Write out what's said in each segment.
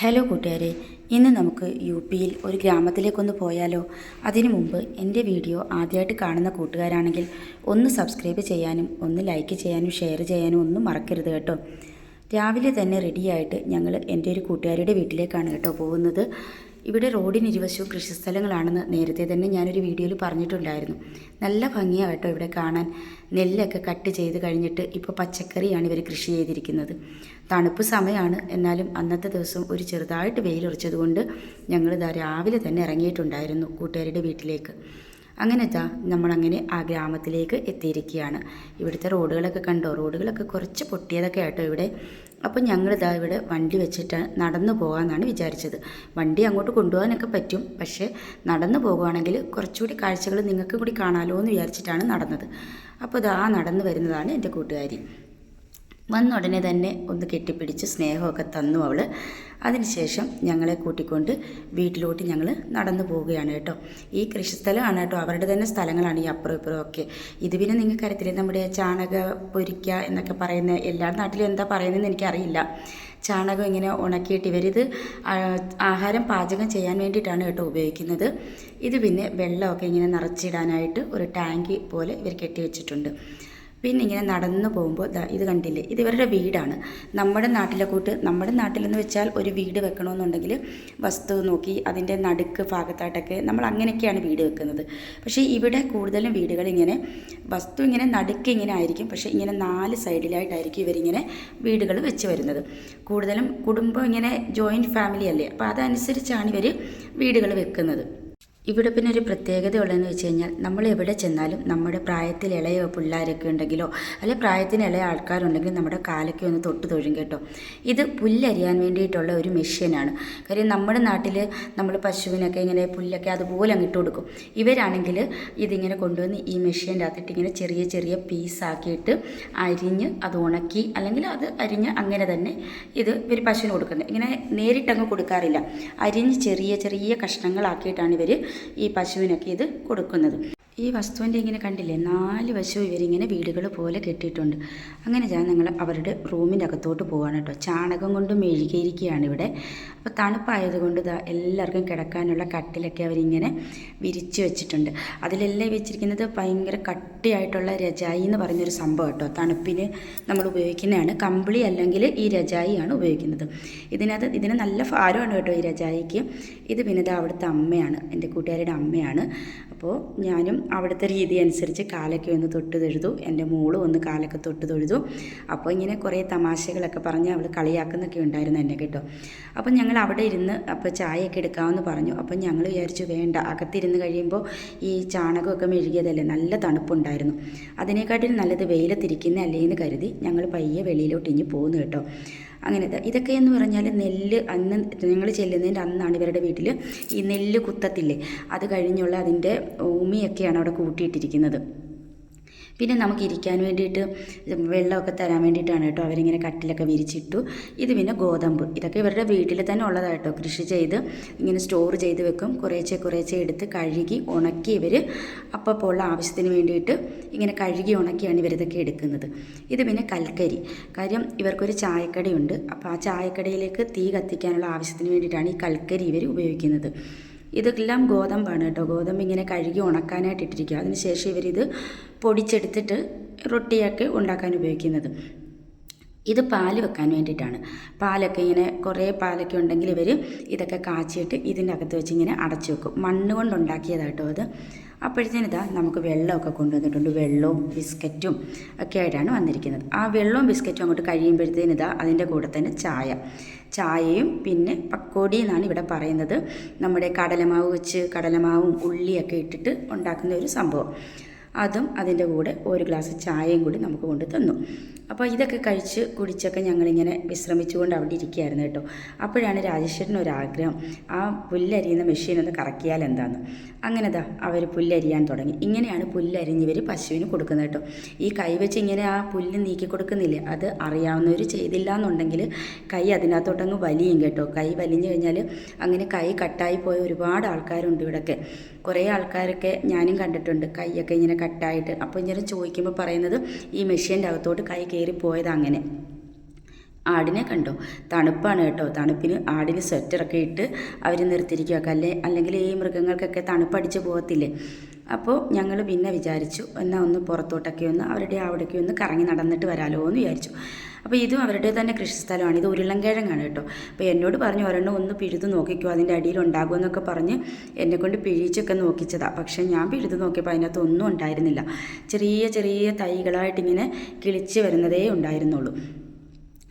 Hello കൂട്ടുകാരെ ഇന്ന് നമുക്ക് യു പിയിൽ ഒരു ഗ്രാമത്തിലേക്കൊന്ന് പോയാലോ? അതിനു മുമ്പ് എന്റെ വീഡിയോ ആദ്യമായിട്ട് കാണുന്ന കൂട്ടുകാരാണെങ്കിൽ ഒന്ന് സബ്സ്ക്രൈബ് ചെയ്യാനും ഒന്ന് ലൈക്ക് ചെയ്യാനും ഷെയർ ചെയ്യാനും ഒന്നും മറക്കരുത് കേട്ടോ. രാവിലെ തന്നെ റെഡിയായിട്ട് ഞങ്ങൾ എന്റെ ഒരു കൂട്ടുകാരുടെ വീട്ടിലേക്കാണ് കേട്ടോ പോകുന്നത്. ഇവിടെ റോഡിന് ഇരുവശവും കൃഷിസ്ഥലങ്ങളാണെന്ന് നേരത്തെ തന്നെ ഞാനൊരു വീഡിയോയിൽ പറഞ്ഞിട്ടുണ്ടായിരുന്നു. നല്ല ഭംഗിയാണ് കേട്ടോ ഇവിടെ കാണാൻ. നെല്ലൊക്കെ കട്ട് ചെയ്ത് കഴിഞ്ഞിട്ട് ഇപ്പോൾ പച്ചക്കറിയാണ് ഇവർ കൃഷി ചെയ്തിരിക്കുന്നത്. തണുപ്പ് സമയമാണ്. എന്നാലും അന്നത്തെ ദിവസം ഒരു ചെറുതായിട്ട് വെയിലുറച്ചതുകൊണ്ട് ഞങ്ങൾ രാവിലെ തന്നെ ഇറങ്ങിയിട്ടുണ്ടായിരുന്നു കൂട്ടുകാരുടെ വീട്ടിലേക്ക്. അങ്ങനെ ഇതാ നമ്മളങ്ങനെ ആ ഗ്രാമത്തിലേക്ക് എത്തിയിരിക്കുകയാണ്. ഇവിടുത്തെ റോഡുകളൊക്കെ കണ്ടോ? റോഡുകളൊക്കെ കുറച്ച് പൊട്ടിയതൊക്കെ ആട്ടോ ഇവിടെ. അപ്പോൾ ഞങ്ങളിതാ ഇവിടെ വണ്ടി വെച്ചിട്ട് നടന്നു പോകാമെന്നാണ് വിചാരിച്ചത്. വണ്ടി അങ്ങോട്ട് കൊണ്ടുപോകാനൊക്കെ പറ്റും. പക്ഷേ നടന്നു പോകുകയാണെങ്കിൽ കുറച്ചുകൂടി കാഴ്ചകൾ നിങ്ങൾക്ക് കൂടി കാണാമല്ലോ എന്ന് വിചാരിച്ചിട്ടാണ് നടന്നത്. അപ്പോൾ ഇതാ നടന്നു വരുന്നതാണ് എന്റെ കൂട്ടുകാരി. വന്ന ഉടനെ തന്നെ ഒന്ന് കെട്ടിപ്പിടിച്ച് സ്നേഹമൊക്കെ തന്നു അവൾ അതിനുശേഷം ഞങ്ങളെ കൂട്ടിക്കൊണ്ട് വീട്ടിലോട്ട് ഞങ്ങൾ നടന്നു പോവുകയാണ് കേട്ടോ. ഈ കൃഷിസ്ഥലമാണ് കേട്ടോ. അവരുടെ തന്നെ സ്ഥലങ്ങളാണ് ഈ അപ്പുറം ഇപ്പുറം ഒക്കെ. ഇത് പിന്നെ നിങ്ങൾക്ക് അറിയത്തില്ലേ? നമ്മുടെ ചാണക പൊരിക്ക എന്നൊക്കെ പറയുന്ന എല്ലാ നാട്ടിലും എന്താ പറയുന്നതെന്ന് എനിക്കറിയില്ല. ചാണകം ഇങ്ങനെ ഉണക്കിയിട്ട് ഇവരിത് ആഹാരം പാചകം ചെയ്യാൻ വേണ്ടിയിട്ടാണ് കേട്ടോ ഉപയോഗിക്കുന്നത്. ഇത് പിന്നെ വെള്ളമൊക്കെ ഇങ്ങനെ നിറച്ചിടാനായിട്ട് ഒരു ടാങ്ക് പോലെ ഇവർ കെട്ടി വെച്ചിട്ടുണ്ട് പിന്നെ ഇങ്ങനെ നടന്നു പോകുമ്പോൾ ഇത് കണ്ടില്ലേ? ഇത് ഇവരുടെ വീടാണ്. നമ്മുടെ നാട്ടിലെ കൂട്ട് നമ്മുടെ നാട്ടിലെന്ന് വെച്ചാൽ ഒരു വീട് വെക്കണമെന്നുണ്ടെങ്കിൽ വസ്തു നോക്കി അതിന്റെ നടുക്ക് ഭാഗത്തായിട്ടൊക്കെ നമ്മൾ അങ്ങനെയൊക്കെയാണ് വീട് വെക്കുന്നത്. പക്ഷേ ഇവിടെ കൂടുതലും വീടുകൾ ഇങ്ങനെ വസ്തു ഇങ്ങനെ നടുക്ക് ഇങ്ങനെ ആയിരിക്കും. പക്ഷേ ഇങ്ങനെ നാല് സൈഡിലായിട്ടായിരിക്കും ഇവരിങ്ങനെ വീടുകൾ വെച്ച് വരുന്നത്. കൂടുതലും കുടുംബം ഇങ്ങനെ ജോയിന്റ് ഫാമിലി അല്ലേ? അപ്പോൾ അതനുസരിച്ചാണ് ഇവർ വീടുകൾ വെക്കുന്നത്. ഇവിടെ പിന്നെ ഒരു പ്രത്യേകത ഉള്ളതെന്ന് വെച്ച് കഴിഞ്ഞാൽ നമ്മൾ എവിടെ ചെന്നാലും നമ്മുടെ പ്രായത്തിൽ ഇളയ പിള്ളേരൊക്കെ ഉണ്ടെങ്കിലോ അല്ലെ പ്രായത്തിന് ഇളയ ആൾക്കാരുണ്ടെങ്കിൽ നമ്മുടെ കാലൊക്കെ ഒന്ന് തൊട്ട് തൊഴും കേട്ടോ. ഇത് പുല്ലരിയാൻ വേണ്ടിയിട്ടുള്ള ഒരു മെഷീനാണ് കാര്യം നമ്മുടെ നാട്ടിൽ നമ്മൾ പശുവിനൊക്കെ ഇങ്ങനെ പുല്ലൊക്കെ അതുപോലെ അങ്ങിട്ട് കൊടുക്കും. ഇവരാണെങ്കിൽ ഇതിങ്ങനെ കൊണ്ടുവന്ന് ഈ മെഷീന്റെ അകത്തിട്ട് ഇങ്ങനെ ചെറിയ ചെറിയ പീസാക്കിയിട്ട് അരിഞ്ഞ് അത് ഉണക്കി അല്ലെങ്കിൽ അത് അരിഞ്ഞ് അങ്ങനെ തന്നെ ഇത് ഇവർ പശുവിന് കൊടുക്കുന്നത്. ഇങ്ങനെ നേരിട്ടങ്ങ് കൊടുക്കാറില്ല. അരിഞ്ഞ് ചെറിയ ചെറിയ കഷ്ണങ്ങളാക്കിയിട്ടാണ് ഇവർ ഈ പശുവിനൊക്കെ ഇത് കൊടുക്കുന്നത്. ഈ വസ്തുവിന്റെ ഇങ്ങനെ കണ്ടില്ലേ നാല് വശവും ഇവരിങ്ങനെ വീടുകൾ പോലെ കെട്ടിയിട്ടുണ്ട്. അങ്ങനെ ഞാൻ ഞങ്ങൾ അവരുടെ റൂമിന്റെ അകത്തോട്ട് പോവാണ് കേട്ടോ. ചാണകം കൊണ്ട് മെഴുകിയിരിക്കുകയാണ് ഇവിടെ. അപ്പോൾ തണുപ്പായതുകൊണ്ട് ഇതാ എല്ലാവർക്കും കിടക്കാനുള്ള കട്ടിലൊക്കെ അവരിങ്ങനെ വിരിച്ച് വെച്ചിട്ടുണ്ട്. അതിലെല്ലാം വെച്ചിരിക്കുന്നത് ഭയങ്കര കട്ടിയായിട്ടുള്ള രജായി എന്ന് പറഞ്ഞൊരു സംഭവം കേട്ടോ. തണുപ്പിന് നമ്മൾ ഉപയോഗിക്കുന്നതാണ് കമ്പിളി അല്ലെങ്കിൽ ഈ രജായിയാണ് ഉപയോഗിക്കുന്നത്. ഇതിനകത്ത് ഇതിന് നല്ല ഭാരമാണ് കേട്ടോ ഈ രജായിക്ക്. ഇത് പിന്നെ അവിടുത്തെ അമ്മയാണ് എന്റെ കൂട്ടുകാരുടെ അമ്മയാണ്. അപ്പോൾ ഞാനും അവിടുത്തെ രീതി അനുസരിച്ച് കാലൊക്കെ ഒന്ന് തൊട്ട് തൊഴുതു. എന്റെ മോളും ഒന്ന് കാലൊക്കെ തൊട്ട് തൊഴുതു. അപ്പോൾ ഇങ്ങനെ കുറേ തമാശകളൊക്കെ പറഞ്ഞ് അവൾ കളിയാക്കുന്നൊക്കെ ഉണ്ടായിരുന്നു എന്നെ കേട്ടോ. അപ്പോൾ ഞങ്ങൾ അവിടെ ഇരുന്ന് അപ്പോൾ ചായയൊക്കെ എടുക്കാമെന്ന് പറഞ്ഞു. അപ്പോൾ ഞങ്ങൾ വിചാരിച്ചു വേണ്ട അകത്തിരുന്ന് കഴിയുമ്പോൾ ഈ ചാണകമൊക്കെ മെഴുകിയതല്ലേ? നല്ല തണുപ്പുണ്ടായിരുന്നു. അതിനെക്കാട്ടിലും നല്ലത് വെയിലത്തിരിക്കുന്നതല്ലേ എന്ന് കരുതി ഞങ്ങൾ പയ്യെ വെളിയിലോട്ട് ഇനി പോകുന്നു കേട്ടോ. അങ്ങനെ ദാ ഇതൊക്കെ എന്ന് പറഞ്ഞാൽ നെല്ല് അന്ന് ഞങ്ങൾ ചെല്ലുന്നതിന്റെ അന്നാണ് ഇവരുടെ വീട്ടിൽ ഈ നെല്ല് കുത്തത്തില്ലേ? അത് കഴിഞ്ഞുള്ള അതിന്റെ ഉമിയൊക്കെയാണ് അവിടെ കൂട്ടിയിട്ടിരിക്കുന്നത്. പിന്നെ നമുക്ക് ഇരിക്കാൻ വേണ്ടിയിട്ട് വെള്ളമൊക്കെ തരാൻ വേണ്ടിയിട്ടാണ് കേട്ടോ അവരിങ്ങനെ കട്ടിലൊക്കെ വിരിച്ചിട്ടു. ഇത് പിന്നെ ഗോതമ്പ്. ഇതൊക്കെ ഇവരുടെ വീട്ടിൽ തന്നെ ഉള്ളതായിട്ടോ കൃഷി ചെയ്ത് ഇങ്ങനെ സ്റ്റോർ ചെയ്ത് വെക്കും. കുറേശ്ശെ കുറേശ്ശെ എടുത്ത് കഴുകി ഉണക്കി ഇവർ അപ്പോൾ ഉള്ള ആവശ്യത്തിന് വേണ്ടിയിട്ട് ഇങ്ങനെ കഴുകി ഉണക്കിയാണ് ഇവരിതൊക്കെ എടുക്കുന്നത്. ഇത് പിന്നെ കൽക്കരി. കാര്യം ഇവർക്കൊരു ചായക്കടയുണ്ട്. അപ്പോൾ ആ ചായക്കടയിലേക്ക് തീ കത്തിക്കാനുള്ള ആവശ്യത്തിന് വേണ്ടിയിട്ടാണ് ഈ കൽക്കരി ഇവർ ഉപയോഗിക്കുന്നത്. ഇതെല്ലാം ഗോതമ്പാണ് കേട്ടോ. ഗോതമ്പ് ഇങ്ങനെ കഴുകി ഉണക്കാനായിട്ട് ഇട്ടിരിക്കുക. അതിനുശേഷം ഇവരിത് പൊടിച്ചെടുത്തിട്ട് റൊട്ടിയൊക്കെ ഉണ്ടാക്കാൻ ഉപയോഗിക്കുന്നത്. ഇത് പാൽ വെക്കാൻ വേണ്ടിയിട്ടാണ്. പാലൊക്കെ ഇങ്ങനെ കുറേ പാലൊക്കെ ഉണ്ടെങ്കിൽ ഇവർ ഇതൊക്കെ കാച്ചിയിട്ട് ഇതിന്റെ അകത്ത് വെച്ച് ഇങ്ങനെ അടച്ചു വെക്കും. മണ്ണ് കൊണ്ടുണ്ടാക്കിയതായിട്ടോ അത്. അപ്പോഴത്തേന് ഇതാ നമുക്ക് വെള്ളമൊക്കെ കൊണ്ടുവന്നിട്ടുണ്ട്. വെള്ളവും ബിസ്ക്കറ്റും ഒക്കെ ആയിട്ടാണ് വന്നിരിക്കുന്നത്. ആ വെള്ളവും ബിസ്ക്കറ്റും അങ്ങോട്ട് കഴിയുമ്പോഴത്തേന് ഇതാ അതിന്റെ കൂടെ തന്നെ ചായ. ചായയും പിന്നെ പക്കോടി എന്നാണ് ഇവിടെ പറയുന്നത്. നമ്മുടെ കടലമാവ് വെച്ച് കടലമാവും ഉള്ളിയൊക്കെ ഇട്ടിട്ട് ഉണ്ടാക്കുന്ന ഒരു സംഭവം. അതും അതിന്റെ കൂടെ ഒരു ഗ്ലാസ് ചായയും കൂടി നമുക്ക് കൊണ്ട് തന്നു. അപ്പോൾ ഇതൊക്കെ കഴിച്ച് കുടിച്ചൊക്കെ ഞങ്ങളിങ്ങനെ വിശ്രമിച്ചുകൊണ്ട് അവിടെ ഇരിക്കുകയായിരുന്നു കേട്ടോ. അപ്പോഴാണ് രാജേശ്വരന് ഒരു ആഗ്രഹം ആ പുല്ലരിയുന്ന മെഷീൻ ഒന്ന് കറക്കിയാൽ എന്താന്ന്. അങ്ങനെ ദാ അവർ പുല്ലരിയാൻ തുടങ്ങി. ഇങ്ങനെയാണ് പുല്ലരിഞ്ഞവർ പശുവിന് കൊടുക്കുന്നത് കേട്ടോ. ഈ കൈ വെച്ച് ഇങ്ങനെ ആ പുല്ല് നീക്കി കൊടുക്കുന്നില്ല? അത് അറിയാവുന്നവർ ചെയ്തില്ല എന്നുണ്ടെങ്കിൽ കൈ അതിനകത്തോട്ടങ്ങ് വലിയും കേട്ടോ. കൈ വലിഞ്ഞു കഴിഞ്ഞാൽ അങ്ങനെ കൈ കട്ടായി പോയ ഒരുപാട് ആൾക്കാരുണ്ട് ഇവിടെയൊക്കെ കുറേ ആൾക്കാരൊക്കെ ഞാനും കണ്ടിട്ടുണ്ട്. കൈയൊക്കെ ഇങ്ങനെ കട്ടായിട്ട്. അപ്പോൾ ഇങ്ങനെ ചോദിക്കുമ്പോൾ പറയുന്നത് ഈ മെഷീന്റെ അകത്തോട്ട് കൈ കയറി പോയത് അങ്ങനെ. ആടിനെ കണ്ടോ. തണുപ്പാണ് കേട്ടോ. തണുപ്പിന് ആടിന് സ്വെറ്ററൊക്കെ ഇട്ട് അവർ നിർത്തിയിരിക്കുക അല്ലേ അല്ലെങ്കിൽ ഈ മൃഗങ്ങൾക്കൊക്കെ തണുപ്പടിച്ച് പോകത്തില്ലേ? അപ്പോൾ ഞങ്ങൾ പിന്നെ വിചാരിച്ചു എന്നാൽ ഒന്ന് പുറത്തോട്ടൊക്കെ ഒന്ന് അവരുടെ അവിടേക്ക് ഒന്ന് കറങ്ങി നടന്നിട്ട് വരാമല്ലോ എന്ന് വിചാരിച്ചു. അപ്പോൾ ഇതും അവരുടെ തന്നെ കൃഷിസ്ഥലമാണ് ഇത് ഉരുളൻകിഴങ്ങാണ് കേട്ടോ. അപ്പോൾ എന്നോട് പറഞ്ഞു ഒരെണ്ണം ഒന്ന് പിഴുത് നോക്കിക്കോ അതിന്റെ അടിയിൽ ഉണ്ടാകുമെന്നൊക്കെ പറഞ്ഞ് എന്നെ കൊണ്ട് പിഴിച്ചൊക്കെ നോക്കിച്ചതാണ് പക്ഷേ ഞാൻ പിഴുത് നോക്കിയപ്പോൾ അതിനകത്ത് ഒന്നും ഉണ്ടായിരുന്നില്ല. ചെറിയ ചെറിയ തൈകളായിട്ടിങ്ങനെ കിളിച്ച് വരുന്നതേ ഉണ്ടായിരുന്നുള്ളൂ.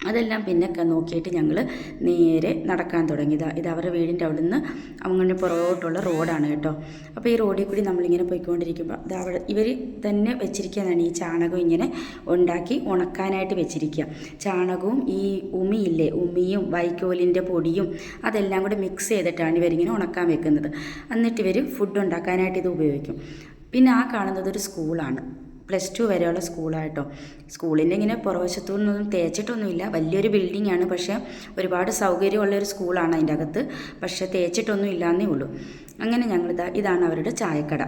അതെല്ലാം പിന്നെ നോക്കിയിട്ട് ഞങ്ങൾ നേരെ നടക്കാൻ തുടങ്ങിയത് ഇത് അവരുടെ വീടിന്റെ അവിടെ നിന്ന് അങ്ങനെ പുറകോട്ടുള്ള റോഡാണ് കേട്ടോ. അപ്പോൾ ഈ റോഡിൽ കൂടി നമ്മളിങ്ങനെ പോയിക്കൊണ്ടിരിക്കുമ്പോൾ അത് അവിടെ ഇവർ തന്നെ വെച്ചിരിക്കുന്നതാണ് ഈ ചാണകം ഇങ്ങനെ ഉണ്ടാക്കി ഉണക്കാനായിട്ട് വെച്ചിരിക്കുക. ചാണകവും ഈ ഉമിയില്ലേ ഉമിയും വൈക്കോലിന്റെ പൊടിയും അതെല്ലാം കൂടി മിക്സ് ചെയ്തിട്ടാണ് ഇവരിങ്ങനെ ഉണക്കാൻ വെക്കുന്നത്. എന്നിട്ട് ഇവർ ഫുഡ് ഉണ്ടാക്കാനായിട്ട് ഇത് ഉപയോഗിക്കും. പിന്നെ ആ കാണുന്നത് ഒരു സ്കൂളാണ് പ്ലസ് ടു വരെയുള്ള സ്കൂളായിട്ടോ സ്കൂളിന്റെ ഇങ്ങനെ പുറവശത്തു നിന്നൊന്നും തേച്ചിട്ടൊന്നുമില്ല. വലിയൊരു ബിൽഡിംഗ് ആണ് പക്ഷേ ഒരുപാട് സൗകര്യമുള്ള ഒരു സ്കൂളാണ് അതിന്റെ അകത്ത്. പക്ഷേ തേച്ചിട്ടൊന്നും ഇല്ലാന്നേ ഉള്ളൂ. അങ്ങനെ ഞങ്ങളിതാ ഇതാണ് അവരുടെ ചായക്കട.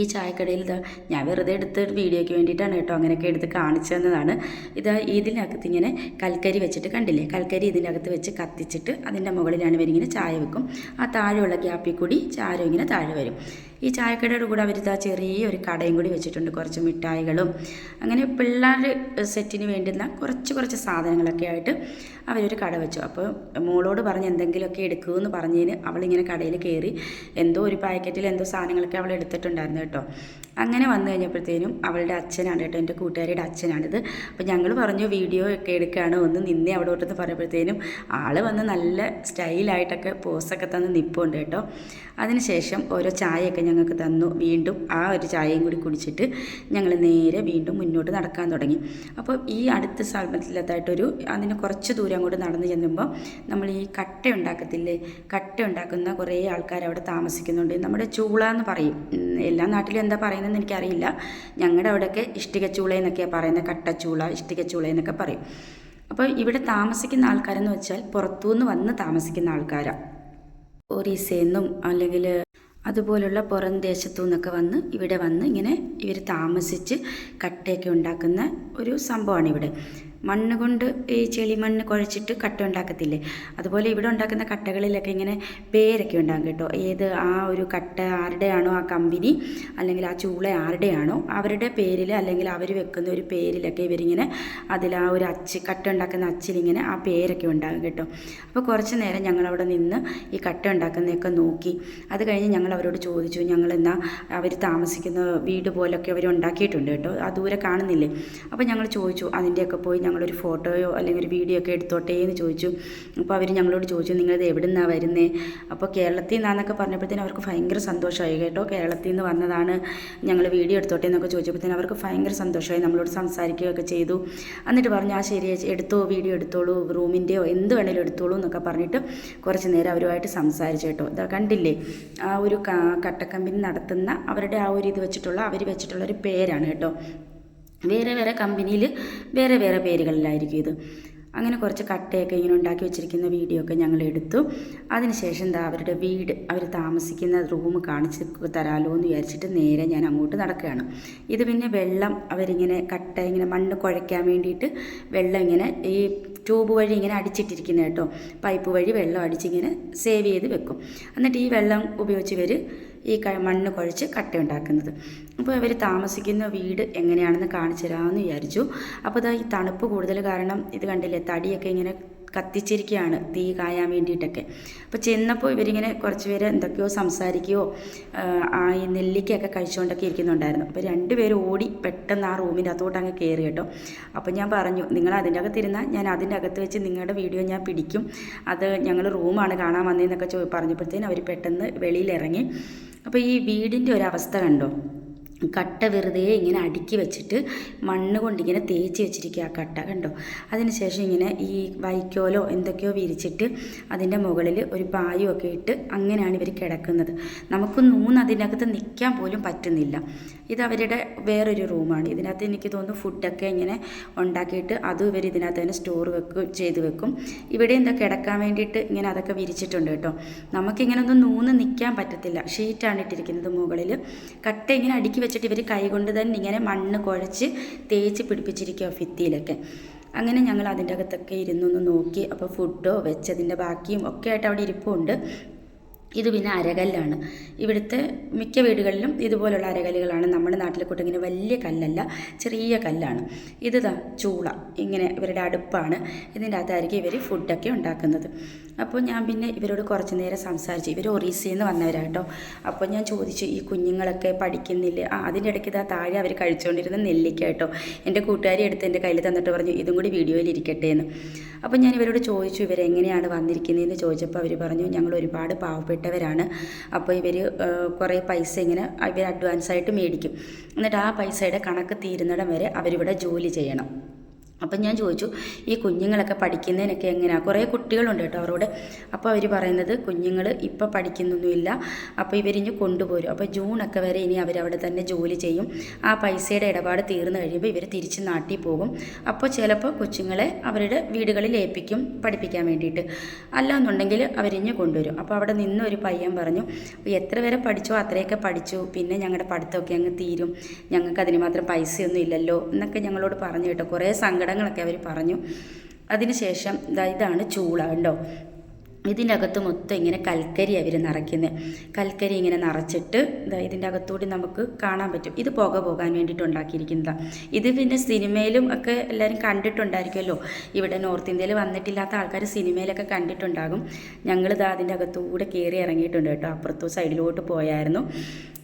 ഈ ചായക്കടയിൽ ഇതാ ഞാൻ വെറുതെ എടുത്ത് വീഡിയോയ്ക്ക് വേണ്ടിയിട്ടാണ് കേട്ടോ അങ്ങനെയൊക്കെ എടുത്ത് കാണിച്ചു തന്നതാണ് ഇതാ ഇതിനകത്ത് ഇങ്ങനെ കൽക്കരി വെച്ചിട്ട് കണ്ടില്ലേ? കൽക്കരി ഇതിനകത്ത് വെച്ച് കത്തിച്ചിട്ട് അതിന്റെ മുകളിലാണ് ഇവരിങ്ങനെ ചായ വെക്കും. ആ താഴെയുള്ള ഗ്യാപ്പിൽ കൂടി ചാരം ഇങ്ങനെ താഴെ വരും. ഈ ചായക്കടയുടെ കൂടെ അവർ ഇതാ ചെറിയൊരു കടയും കൂടി വെച്ചിട്ടുണ്ട് കുറച്ച് മിഠായികളും. അങ്ങനെ പിള്ളേർ സെറ്റിന് വേണ്ടുന്ന കുറച്ച് കുറച്ച് സാധനങ്ങളൊക്കെ ആയിട്ട് അവരൊരു കട വെച്ചു. അപ്പോൾ മോളോട് പറഞ്ഞ് എന്തെങ്കിലുമൊക്കെ എടുക്കുമെന്ന് പറഞ്ഞതിന് അവളിങ്ങനെ കടയിൽ കയറി എന്തോ ഒരു പാക്കറ്റിൽ എന്തോ സാധനങ്ങളൊക്കെ അവൾ എടുത്തിട്ടുണ്ടായിരുന്നു കേട്ടോ. അങ്ങനെ വന്നു കഴിഞ്ഞപ്പോഴത്തേനും അവളുടെ അച്ഛനാണ് കേട്ടോ എന്റെ കൂട്ടുകാരിയുടെ അച്ഛനാണിത്. അപ്പോൾ ഞങ്ങൾ പറഞ്ഞു വീഡിയോ ഒക്കെ എടുക്കുകയാണ് ഒന്ന് നിന്നേ അവിടെ തൊട്ടെന്ന് പറഞ്ഞപ്പോഴത്തേനും ആൾ വന്ന് നല്ല സ്റ്റൈലായിട്ടൊക്കെ പോസൊക്കെ തന്ന് നിൽപ്പുണ്ട് കേട്ടോ. അതിനുശേഷം ഓരോ ചായയൊക്കെ ഞങ്ങൾക്ക് തന്നു. വീണ്ടും ആ ഒരു ചായയും കൂടി കുടിച്ചിട്ട് ഞങ്ങൾ നേരെ വീണ്ടും മുന്നോട്ട് നടക്കാൻ തുടങ്ങി. അപ്പോൾ ഈ അടുത്ത സ്ഥലത്തിലെത്തായിട്ടൊരു അതിന് കുറച്ച് ദൂരം അങ്ങോട്ട് നടന്നു ചെല്ലുമ്പോൾ നമ്മൾ ഈ കട്ട ഉണ്ടാക്കത്തില്ലേ? കട്ട ഉണ്ടാക്കുന്ന കുറേ ആൾക്കാർ അവിടെ താമസിക്കുന്നുണ്ട്. നമ്മുടെ ചൂള എന്ന് പറയും. എല്ലാ നാട്ടിലും എന്താ പറയുന്നതെന്ന് എനിക്കറിയില്ല. ഞങ്ങളുടെ അവിടെയൊക്കെ ഇഷ്ടികച്ചൂള എന്നൊക്കെയാണ് പറയുന്നത്. കട്ടച്ചൂള ഇഷ്ടികച്ചൂള എന്നൊക്കെ പറയും. അപ്പോൾ ഇവിടെ താമസിക്കുന്ന ആൾക്കാരെന്ന് വെച്ചാൽ പുറത്തുനിന്ന് വന്ന് താമസിക്കുന്ന ആൾക്കാരാണ് ഒറീസയിൽ നിന്നും അല്ലെങ്കിൽ അതുപോലുള്ള പുറം ദേശത്തു നിന്നൊക്കെ വന്ന് ഇവിടെ വന്ന് ഇങ്ങനെ ഇവർ താമസിച്ച് കട്ടയൊക്കെ ഉണ്ടാക്കുന്ന ഒരു സംഭവമാണ് ഇവിടെ മണ്ണ് കൊണ്ട് ഈ ചെളിമണ്ണ് കുഴച്ചിട്ട് കട്ട ഉണ്ടാക്കത്തില്ലേ? അതുപോലെ ഇവിടെ ഉണ്ടാക്കുന്ന കട്ടകളിലൊക്കെ ഇങ്ങനെ പേരൊക്കെ ഉണ്ടാകും കേട്ടോ. ഏത് ആ ഒരു കട്ട ആരുടെയാണോ ആ കമ്പനി അല്ലെങ്കിൽ ആ ചൂള ആരുടെയാണോ അവരുടെ പേരിൽ അല്ലെങ്കിൽ അവർ വെക്കുന്ന ഒരു പേരിലൊക്കെ ഇവരിങ്ങനെ അതിൽ ആ ഒരു അച്ച് കട്ട ഉണ്ടാക്കുന്ന അച്ചിലിങ്ങനെ ആ പേരൊക്കെ ഉണ്ടാകും കേട്ടോ. അപ്പോൾ കുറച്ച് നേരം ഞങ്ങളവിടെ നിന്ന് ഈ കട്ട ഉണ്ടാക്കുന്നതൊക്കെ നോക്കി. അത് കഴിഞ്ഞ് ഞങ്ങൾ അവരോട് ചോദിച്ചു ഞങ്ങൾ എന്നാൽ അവർ താമസിക്കുന്ന വീട് പോലൊക്കെ അവർ ഉണ്ടാക്കിയിട്ടുണ്ട് കേട്ടോ. ആ ദൂരെ കാണുന്നില്ലേ? അപ്പോൾ ഞങ്ങൾ ചോദിച്ചു അതിന്റെയൊക്കെ പോയി ഞങ്ങളൊരു ഫോട്ടോയോ അല്ലെങ്കിൽ ഒരു വീഡിയോ ഒക്കെ എടുത്തോട്ടെ എന്ന് ചോദിച്ചു. അപ്പോൾ അവർ ഞങ്ങളോട് ചോദിച്ചു നിങ്ങളിത് എവിടെ നിന്നാണ് വരുന്നത് അപ്പോൾ കേരളത്തിൽ നിന്നാന്നൊക്കെ പറഞ്ഞപ്പോഴത്തേനും അവർക്ക് ഭയങ്കര സന്തോഷമായി. കേട്ടോ കേരളത്തിൽ നിന്ന് വന്നതാണ് ഞങ്ങൾ വീഡിയോ എടുത്തോട്ടെ എന്നൊക്കെ ചോദിച്ചപ്പോഴത്തേനും അവർക്ക് ഭയങ്കര സന്തോഷമായി നമ്മളോട് സംസാരിക്കുകയൊക്കെ ചെയ്തു. എന്നിട്ട് പറഞ്ഞു ആ ശരി എടുത്തോ വീഡിയോ എടുത്തോളൂ റൂമിന്റെയോ എന്ത് വേണേലും എടുത്തോളൂ എന്നൊക്കെ പറഞ്ഞിട്ട് കുറച്ച് നേരം അവരുമായിട്ട് സംസാരിച്ചു കേട്ടോ. ഇതാ കണ്ടില്ലേ ആ ഒരു കട്ടക്കമ്പനി നടത്തുന്ന അവരുടെ ആ ഒരു ഇത് വെച്ചിട്ടുള്ള അവർ വെച്ചിട്ടുള്ള ഒരു പേരാണ് കേട്ടോ. വേറെ വേറെ കമ്പനിയിൽ വേറെ വേറെ പേരുകളിലായിരിക്കും ഇത്. അങ്ങനെ കുറച്ച് കട്ടയൊക്കെ ഇങ്ങനെ ഉണ്ടാക്കി വെച്ചിരിക്കുന്ന വീഡിയോ ഒക്കെ ഞങ്ങൾ എടുത്തു. അതിനുശേഷം എന്താ അവരുടെ വീട് അവർ താമസിക്കുന്ന റൂം കാണിച്ച് തരാമല്ലോ എന്ന് വിചാരിച്ചിട്ട് നേരെ ഞാൻ അങ്ങോട്ട് നടക്കുകയാണ്. ഇത് പിന്നെ വെള്ളം അവരിങ്ങനെ കട്ട ഇങ്ങനെ മണ്ണ് കുഴയ്ക്കാൻ വേണ്ടിയിട്ട് വെള്ളം ഇങ്ങനെ ഈ ട്യൂബ് വഴി ഇങ്ങനെ അടിച്ചിട്ടിരിക്കുന്ന കേട്ടോ. പൈപ്പ് വഴി വെള്ളം അടിച്ചിങ്ങനെ സേവ് ചെയ്ത് വെക്കും. എന്നിട്ട് ഈ വെള്ളം ഉപയോഗിച്ച് ഇവർ ഈ മണ്ണ് കുഴച്ച് കട്ട ഉണ്ടാക്കുന്നത്. അപ്പോൾ ഇവർ താമസിക്കുന്ന വീട് എങ്ങനെയാണെന്ന് കാണിച്ചു തരാമെന്ന് വിചാരിച്ചു. അപ്പോൾ ഇതാ ഈ തണുപ്പ് കൂടുതൽ കാരണം ഇത് കണ്ടില്ലേ തടിയൊക്കെ ഇങ്ങനെ കത്തിച്ചിരിക്കുകയാണ് തീ കായാൻ വേണ്ടിയിട്ടൊക്കെ. അപ്പോൾ ചെന്നപ്പോൾ ഇവരിങ്ങനെ കുറച്ച് പേര് എന്തൊക്കെയോ സംസാരിക്കുകയോ ഈ നെല്ലിക്കയൊക്കെ കഴിച്ചുകൊണ്ടൊക്കെ ഇരിക്കുന്നുണ്ടായിരുന്നു. അപ്പോൾ രണ്ടുപേരും ഓടി പെട്ടെന്ന് ആ റൂമിന്റെ അകത്തോട്ട് അങ്ങ് കയറി കേട്ടോ. അപ്പോൾ ഞാൻ പറഞ്ഞു നിങ്ങൾ അതിന്റെ അകത്തിരുന്നാൽ ഞാൻ അതിന്റെ അകത്ത് വെച്ച് നിങ്ങളുടെ വീഡിയോ ഞാൻ പിടിക്കും. അത് ഞങ്ങൾ റൂമാണ് കാണാൻ വന്നതെന്നൊക്കെ പറഞ്ഞപ്പോഴത്തേനും അവർ പെട്ടെന്ന് വെളിയിലിറങ്ങി. അപ്പോൾ ഈ വീടിന്റെ ഒരവസ്ഥ കണ്ടോ? കട്ട വെറുതെ ഇങ്ങനെ അടുക്കി വെച്ചിട്ട് മണ്ണ് കൊണ്ടിങ്ങനെ തേച്ച് വെച്ചിരിക്കുക ആ കട്ട കണ്ടോ? അതിനുശേഷം ഇങ്ങനെ ഈ വൈക്കോലോ എന്തൊക്കെയോ വിരിച്ചിട്ട് അതിന്റെ മുകളിൽ ഒരു പായും ഒക്കെ ഇട്ട് അങ്ങനെയാണ് ഇവർ കിടക്കുന്നത്. നമുക്ക് നൂന്ന് അതിനകത്ത് നിൽക്കാൻ പോലും പറ്റുന്നില്ല. ഇത് അവരുടെ വേറൊരു റൂമാണ്. ഇതിനകത്ത് എനിക്ക് തോന്നുന്നു ഫുഡൊക്കെ ഇങ്ങനെ ഉണ്ടാക്കിയിട്ട് അതും ഇവർ ഇതിനകത്ത് തന്നെ സ്റ്റോർ വെക്കും ചെയ്ത് വെക്കും. ഇവിടെ എന്താ കിടക്കാൻ വേണ്ടിയിട്ട് ഇങ്ങനെ അതൊക്കെ വിരിച്ചിട്ടുണ്ട് കേട്ടോ. നമുക്കിങ്ങനെ ഒന്നും നൂന്ന് നിൽക്കാൻ പറ്റത്തില്ല. ഷീറ്റാണ് ഇട്ടിരിക്കുന്നത് മുകളിൽ. കട്ട ഇങ്ങനെ അടുക്കി വെച്ചിട്ട് ഇവർ കൈകൊണ്ട് തന്നെ ഇങ്ങനെ മണ്ണ് കുഴച്ച് തേച്ച് പിടിപ്പിച്ചിരിക്കുക ഭിത്തിയിലൊക്കെ. അങ്ങനെ ഞങ്ങൾ അതിന്റെ അകത്തൊക്കെ ഇരുന്നൊന്ന് നോക്കി. അപ്പോൾ ഫുഡോ വെച്ചതിന്റെ ബാക്കിയും ഒക്കെ ആയിട്ട് അവിടെ ഇരിപ്പുണ്ട്. ഇത് പിന്നെ അരകല്ലാണ്. ഇവിടുത്തെ മിക്ക വീടുകളിലും ഇതുപോലുള്ള അരകല്ലുകളാണ് നമ്മുടെ നാട്ടിലെ കൂട്ട് ഇങ്ങനെ വലിയ കല്ലല്ല ചെറിയ കല്ലാണ്. ഇത് ചൂള ഇങ്ങനെ ഇവരുടെ അടുപ്പാണ്. ഇതിന്റെ അകത്തായിരിക്കും ഇവർ ഫുഡൊക്കെ ഉണ്ടാക്കുന്നത്. അപ്പോൾ ഞാൻ പിന്നെ ഇവരോട് കുറച്ച് നേരം സംസാരിച്ചു. ഇവർ ഒറീസയിൽ നിന്ന് വന്നവരാട്ടോ. അപ്പോൾ ഞാൻ ചോദിച്ചു ഈ കുഞ്ഞുങ്ങളൊക്കെ പഠിക്കുന്നില്ലേ? ആ അതിന്റെ ഇടയ്ക്ക് ഇതാ താഴെ അവർ കഴിച്ചുകൊണ്ടിരുന്ന നെല്ലിക്ക കേട്ടോ. എന്റെ കൂട്ടുകാരി എടുത്ത് എന്റെ കയ്യിൽ തന്നിട്ട് പറഞ്ഞു ഇതും കൂടി വീഡിയോയിൽ ഇരിക്കട്ടെ എന്ന്. അപ്പോൾ ഞാൻ ഇവരോട് ചോദിച്ചു ഇവരെങ്ങനെയാണ് വന്നിരിക്കുന്നതെന്ന് ചോദിച്ചപ്പോൾ അവർ പറഞ്ഞു ഞങ്ങൾ ഒരുപാട് പാവപ്പെട്ടവരാണ് അപ്പോൾ ഇവർ കുറേ പൈസ ഇങ്ങനെ ഇവർ അഡ്വാൻസായിട്ട് മേടിക്കും. എന്നിട്ട് ആ പൈസയുടെ കണക്ക് തീരുന്നിടം വരെ അവരിവിടെ ജോലി ചെയ്യണം. അപ്പം ഞാൻ ചോദിച്ചു ഈ കുഞ്ഞുങ്ങളൊക്കെ പഠിക്കുന്നതിനൊക്കെ എങ്ങനെയാണ് കുറേ കുട്ടികളുണ്ട് കേട്ടോ അവരോട്. അപ്പോൾ അവർ പറയുന്നത് കുഞ്ഞുങ്ങൾ ഇപ്പോൾ പഠിക്കുന്നൊന്നുമില്ല. അപ്പോൾ ഇവരിഞ്ഞ് കൊണ്ടുപോരും. അപ്പോൾ ജൂണൊക്കെ വരെ ഇനി അവരവിടെ തന്നെ ജോലി ചെയ്യും. ആ പൈസയുടെ ഇടപാട് തീർന്നു കഴിയുമ്പോൾ ഇവർ തിരിച്ച് നാട്ടിൽ പോകും. അപ്പോൾ ചിലപ്പോൾ കൊച്ചുങ്ങളെ അവരുടെ വീടുകളിൽ ഏൽപ്പിക്കും പഠിപ്പിക്കാൻ വേണ്ടിയിട്ട്. അല്ലാന്നുണ്ടെങ്കിൽ അവരിഞ്ഞ് കൊണ്ടുവരും. അപ്പോൾ അവിടെ നിന്ന് ഒരു പയ്യൻ പറഞ്ഞു എത്ര വരെ പഠിച്ചോ അത്രയൊക്കെ പഠിച്ചു. പിന്നെ ഞങ്ങളുടെ പഠിത്തമൊക്കെ അങ്ങ് തീരും. ഞങ്ങൾക്ക് അതിന് മാത്രം പൈസയൊന്നും ഇല്ലല്ലോ. എന്നൊക്കെ ഞങ്ങളോട് പറഞ്ഞു കേട്ടോ. കുറേ സങ്കടങ്ങളൊക്കെ അവർ പറഞ്ഞു. അതിനുശേഷം ഇതാണ് ചൂള കണ്ടോ? ഇതിന്റെ അകത്ത് മൊത്തം ഇങ്ങനെ കൽക്കരി അവർ നിറയ്ക്കുന്നത് കൽക്കരി ഇങ്ങനെ നിറച്ചിട്ട് ഇതാ ഇതിന്റെ അകത്തൂടി നമുക്ക് കാണാൻ പറ്റും. ഇത് പുക പോകാൻ വേണ്ടിയിട്ട് ഉണ്ടാക്കിയിരിക്കുന്നതാണ് ഇത് പിന്നെ സിനിമയിലും ഒക്കെ എല്ലാവരും കണ്ടിട്ടുണ്ടായിരിക്കുമല്ലോ. ഇവിടെ നോർത്ത് ഇന്ത്യയിൽ വന്നിട്ടില്ലാത്ത ആൾക്കാർ സിനിമയിലൊക്കെ കണ്ടിട്ടുണ്ടാകും. ഞങ്ങളിത് അതിന്റെ അകത്തൂടെ കയറി ഇറങ്ങിയിട്ടുണ്ട് കേട്ടോ. അപ്പുറത്തു സൈഡിലോട്ട് പോയായിരുന്നു.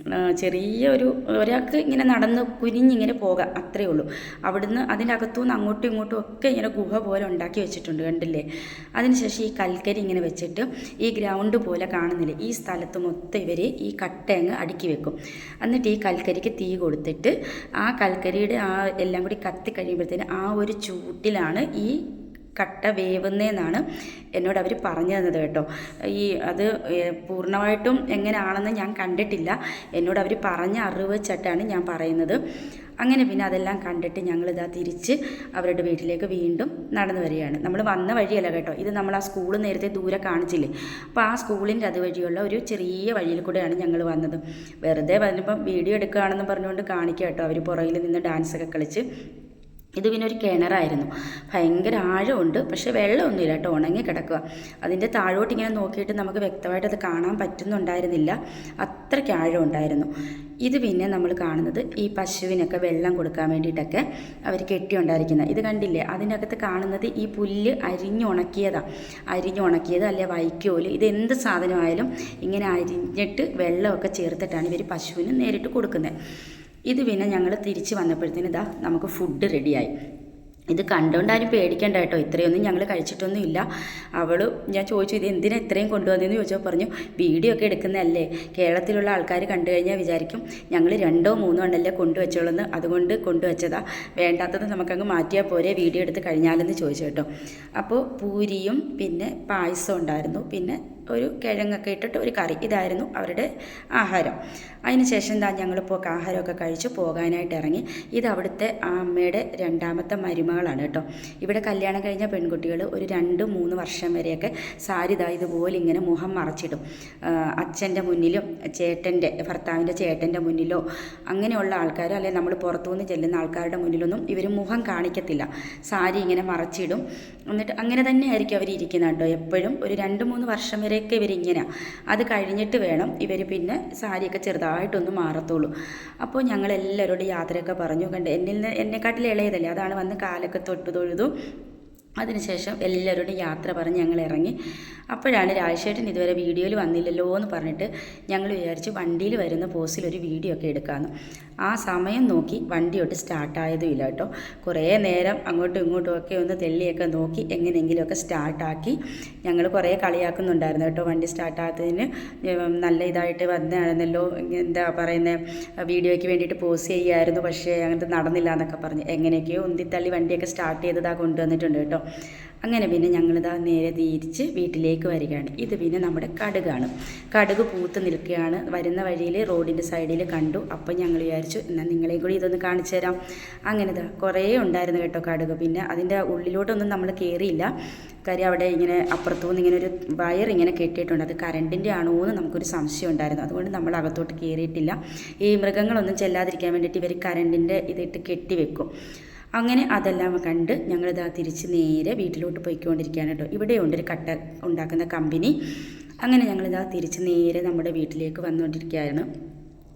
ആ, ചെറിയ ഒരു ഒരാൾക്ക് ഇങ്ങനെ നടന്ന് കുനിഞ്ഞിങ്ങനെ പോകാം അത്രയേ ഉള്ളൂ. അവിടുന്ന് അതിന്റെ അകത്തുനിന്ന് അങ്ങോട്ടും ഇങ്ങോട്ടും ഒക്കെ ഇങ്ങനെ ഗുഹ പോലെ ഉണ്ടാക്കി വെച്ചിട്ടുണ്ട് കണ്ടില്ലേ? അതിനുശേഷം ഈ കൽക്കരി ഇങ്ങനെ വെച്ചിട്ട് ഈ ഗ്രൗണ്ട് പോലെ കാണുന്നില്ല? ഈ സ്ഥലത്ത് മൊത്തം ഇവർ ഈ കട്ടയങ്ങ് അടുക്കി വെക്കും. എന്നിട്ട് ഈ കൽക്കരിക്ക് തീ കൊടുത്തിട്ട് ആ കൽക്കരിയുടെ ആ എല്ലാം കൂടി കത്തി കഴിയുമ്പോഴത്തേന് ആ ഒരു ചൂട്ടിലാണ് ഈ കട്ട വേവുന്നതെന്നാണ് എന്നോട് അവർ പറഞ്ഞു തന്നത് കേട്ടോ. ഈ അത് പൂർണമായിട്ടും എങ്ങനെയാണെന്ന് ഞാൻ കണ്ടിട്ടില്ല. എന്നോട് അവർ പറഞ്ഞ അറിവ് വെച്ചിട്ടാണ് ഞാൻ പറയുന്നത്. അങ്ങനെ പിന്നെ അതെല്ലാം കണ്ടിട്ട് ഞങ്ങളിതാ തിരിച്ച് അവരുടെ വീട്ടിലേക്ക് വീണ്ടും നടന്നു വരികയാണ്. നമ്മൾ വന്ന വഴിയല്ല കേട്ടോ. ഇത് നമ്മൾ ആ സ്കൂൾ നേരത്തെ ദൂരെ കാണിച്ചില്ലേ. അപ്പോൾ ആ സ്കൂളിന്റെ അതുവഴിയുള്ള ഒരു ചെറിയ വഴിയിൽ കൂടെയാണ് ഞങ്ങൾ വന്നത്. വെറുതെ വന്നപ്പം വീഡിയോ എടുക്കുകയാണെന്ന് പറഞ്ഞുകൊണ്ട് കാണിക്കുക കേട്ടോ. അവർ പുറകിൽ നിന്ന് ഡാൻസൊക്കെ കളിച്ച്. ഇത് പിന്നെ ഒരു കിണറായിരുന്നു. ഭയങ്കര ആഴമുണ്ട്. പക്ഷേ വെള്ളമൊന്നുമില്ല കേട്ടോ ഉണങ്ങി കിടക്കുക അതിന്റെ താഴോട്ട് ഇങ്ങനെ നോക്കിയിട്ട് നമുക്ക് വ്യക്തമായിട്ട് അത് കാണാൻ പറ്റുന്നുണ്ടായിരുന്നില്ല. അത്രയ്ക്ക് ആഴം ഉണ്ടായിരുന്നു ഇത് പിന്നെ നമ്മൾ കാണുന്നത് ഈ പശുവിനൊക്കെ വെള്ളം കൊടുക്കാൻ വേണ്ടിയിട്ടൊക്കെ അവർ കെട്ടിയുണ്ടായിരിക്കുന്നത് ഇത് കണ്ടില്ലേ? അതിന്റെ അകത്ത് കാണുന്നത് ഈ പുല്ല് അരിഞ്ഞുണക്കിയതാണ് അരിഞ്ഞുണക്കിയത് അല്ലെ വൈക്കോൽ? ഇത് എന്ത് സാധനമായാലും ഇങ്ങനെ അരിഞ്ഞിട്ട് വെള്ളമൊക്കെ ചേർത്തിട്ടാണ് ഇവർ പശുവിന് നേരിട്ട് കൊടുക്കുന്നത്. ഇത് പിന്നെ ഞങ്ങൾ തിരിച്ച് വന്നപ്പോഴത്തേന് ഇതാ നമുക്ക് ഫുഡ് റെഡിയായി ഇത് കണ്ടുകൊണ്ട് ആരും പേടിക്കണ്ട കേട്ടോ ഇത്രയൊന്നും ഞങ്ങൾ കഴിച്ചിട്ടൊന്നും ഇല്ല. അവൾ ഞാൻ ചോദിച്ചു ഇത് എന്തിനാ ഇത്രയും കൊണ്ടുവന്നതെന്ന് ചോദിച്ചപ്പോൾ പറഞ്ഞു വീഡിയോ ഒക്കെ എടുക്കുന്നതല്ലേ. കേരളത്തിലുള്ള ആൾക്കാർ കണ്ടു കഴിഞ്ഞാൽ വിചാരിക്കും ഞങ്ങൾ രണ്ടോ മൂന്നോ എണ്ണല്ലേ കൊണ്ടുവച്ചോളെന്ന്. അതുകൊണ്ട് കൊണ്ടുവച്ചതാ. വേണ്ടാത്തത് നമുക്കങ്ങ് മാറ്റിയാൽ പോരെ വീഡിയോ എടുത്ത് കഴിഞ്ഞാലെന്ന് ചോദിച്ചു കേട്ടോ. അപ്പോൾ പൂരിയും പിന്നെ പായസം ഉണ്ടായിരുന്നു. പിന്നെ ഒരു കിഴങ്ങൊക്കെ ഇട്ടിട്ട് ഒരു കറി. ഇതായിരുന്നു അവരുടെ ആഹാരം. അതിനുശേഷം എന്താ ഞങ്ങളിപ്പോൾ ആഹാരമൊക്കെ കഴിച്ച് പോകാനായിട്ട് ഇറങ്ങി. ഇത് അവിടുത്തെ ആ അമ്മയുടെ രണ്ടാമത്തെ മരുമകളാണ് കേട്ടോ. ഇവിടെ കല്യാണം കഴിഞ്ഞ പെൺകുട്ടികൾ ഒരു രണ്ട് മൂന്ന് വർഷം വരെയൊക്കെ സാരി ഇതാ ഇതുപോലെ ഇങ്ങനെ മുഖം മറച്ചിടും. അച്ഛന്റെ മുന്നിലും ചേട്ടന്റെ ഭർത്താവിന്റെ ചേട്ടന്റെ മുന്നിലോ അങ്ങനെയുള്ള ആൾക്കാർ അല്ലെങ്കിൽ നമ്മൾ പുറത്തുനിന്ന് ചെല്ലുന്ന ആൾക്കാരുടെ മുന്നിലൊന്നും ഇവർ മുഖം കാണിക്കത്തില്ല. സാരി ഇങ്ങനെ മറച്ചിടും. എന്നിട്ട് അങ്ങനെ തന്നെ ആയിരിക്കും അവർ ഇരിക്കുന്നത് കേട്ടോ. എപ്പോഴും ഒരു രണ്ട് മൂന്ന് വർഷം വരെയൊക്കെ ഇവരിങ്ങനെ. അത് കഴിഞ്ഞിട്ട് വേണം ഇവർ പിന്നെ സാരിയൊക്കെ ചെറുതായിട്ടൊന്ന് മാറത്തുള്ളൂ. അപ്പോൾ ഞങ്ങൾ എല്ലാവരോടും യാത്രയൊക്കെ പറഞ്ഞു. കണ്ട് എന്നിൽ എന്നെക്കാട്ടിൽ ഇളയതല്ലേ? അതാണ് വന്ന് കാലൊക്കെ തൊട്ട് തൊഴുതു അതിനുശേഷം എല്ലാവരോടും യാത്ര പറഞ്ഞ് ഞങ്ങൾ ഇറങ്ങി. അപ്പോഴാണ് രാജശേട്ടൻ ഇതുവരെ വീഡിയോയിൽ വന്നില്ലല്ലോ എന്ന് പറഞ്ഞിട്ട് ഞങ്ങൾ വിചാരിച്ചു വണ്ടിയിൽ വരുന്ന പോസിൽ ഒരു വീഡിയോ ഒക്കെ എടുക്കാമെന്ന് ആ സമയം നോക്കി വണ്ടിയോട്ട് സ്റ്റാർട്ടായതും ഇല്ല കേട്ടോ. കുറേ നേരം അങ്ങോട്ടും ഇങ്ങോട്ടും ഒക്കെ ഒന്ന് തെള്ളിയൊക്കെ നോക്കി എങ്ങനെയെങ്കിലുമൊക്കെ സ്റ്റാർട്ടാക്കി ഞങ്ങൾ കുറേ കളിയാക്കുന്നുണ്ടായിരുന്നു കേട്ടോ. വണ്ടി സ്റ്റാർട്ടാകാത്തതിന് നല്ല ഇതായിട്ട് വന്നായിരുന്നല്ലോ എന്താ പറയുന്നത് വീഡിയോയ്ക്ക് വേണ്ടിയിട്ട് പോസ് ചെയ്യായിരുന്നു. പക്ഷേ അങ്ങനത്തെ നടന്നില്ല എന്നൊക്കെ പറഞ്ഞ് എങ്ങനെയൊക്കെയോ ഉന്തിത്തള്ളി വണ്ടിയൊക്കെ സ്റ്റാർട്ട് ചെയ്തതാ കൊണ്ടുവന്നിട്ടുണ്ട് കേട്ടോ. അങ്ങനെ പിന്നെ ഞങ്ങളിതാ നേരെ തിരിച്ച് വീട്ടിലേക്ക് വരികയാണ്. ഇത് പിന്നെ നമ്മുടെ കടുകാണ്. കടുക് പൂത്ത് നിൽക്കുകയാണ്. വരുന്ന വഴിയിൽ റോഡിന്റെ സൈഡിൽ കണ്ടു. അപ്പം ഞങ്ങൾ വിചാരിച്ചു എന്നാൽ നിങ്ങളെയും കൂടി ഇതൊന്ന് കാണിച്ചു തരാം. അങ്ങനെ ഇതാ കുറേ ഉണ്ടായിരുന്നു കേട്ടോ കടുക്. പിന്നെ അതിന്റെ ഉള്ളിലോട്ടൊന്നും നമ്മൾ കയറിയില്ല കാര്യം അവിടെ ഇങ്ങനെ അപ്പുറത്തുനിന്ന് ഇങ്ങനെ ഒരു വയർ ഇങ്ങനെ കെട്ടിയിട്ടുണ്ട്. അത് കറണ്ടിന്റെ ആണോ എന്ന് നമുക്കൊരു സംശയം ഉണ്ടായിരുന്നു. അതുകൊണ്ട് നമ്മൾ അകത്തോട്ട് കയറിയിട്ടില്ല ഈ മൃഗങ്ങളൊന്നും ചെല്ലാതിരിക്കാൻ വേണ്ടിയിട്ട് ഇവർ കറണ്ടിന്റെ ഇതിട്ട് കെട്ടി വെക്കും. അങ്ങനെ അതെല്ലാം കണ്ട് ഞങ്ങളിതാ തിരിച്ച് നേരെ വീട്ടിലോട്ട് പോയിക്കൊണ്ടിരിക്കുകയാണ് കേട്ടോ. ഇവിടെയുണ്ട് ഒരു കട്ട ഉണ്ടാക്കുന്ന കമ്പനി. അങ്ങനെ ഞങ്ങളിതാ തിരിച്ച് നേരെ നമ്മുടെ വീട്ടിലേക്ക് വന്നുകൊണ്ടിരിക്കുകയാണ്.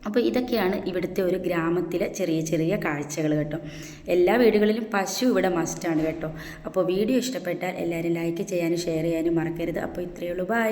അപ്പോൾ ഇതൊക്കെയാണ് ഇവിടുത്തെ ഒരു ഗ്രാമത്തിലെ ചെറിയ ചെറിയ കാഴ്ചകൾ കേട്ടോ. എല്ലാ വീടുകളിലും പശു ഇവിടെ മസ്റ്റാണ് കേട്ടോ. അപ്പോൾ വീഡിയോ ഇഷ്ടപ്പെട്ടാൽ എല്ലാവരും ലൈക്ക് ചെയ്യാനും ഷെയർ ചെയ്യാനും മറക്കരുത്. അപ്പോൾ ഇത്രയേ ഉള്ളൂ. ബൈ